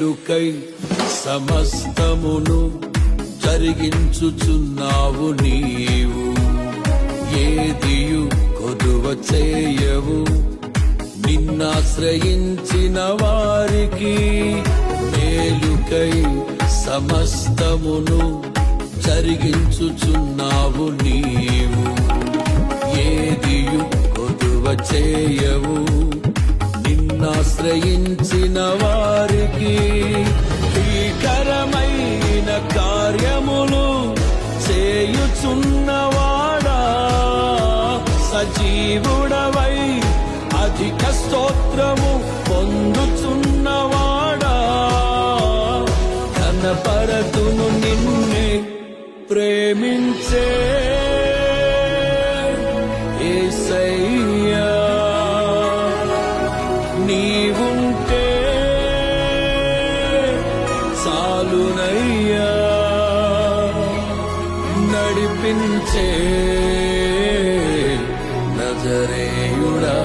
మేలుకై సమస్తమును జరిగించుచున్నావు నీవు. ఏదియు కొదువ చేయవు. నిన్నాశ్రయించిన వారికి మేలుకై సమస్తమును జరిగించుచున్నావు నీవు. ఏదియు కొదువ చేయవు. ఆశ్రయించిన వారికి భీకరమైన కార్యములు చేయుచున్నవాడా? సజీవుడవై అధిక స్తోత్రము పొందుచున్నవాడా? కనపరతును నిన్నే ప్రేమించే ఏసయ్యా నీ చాలునయ్యా నడిపించే నజరేయుడా.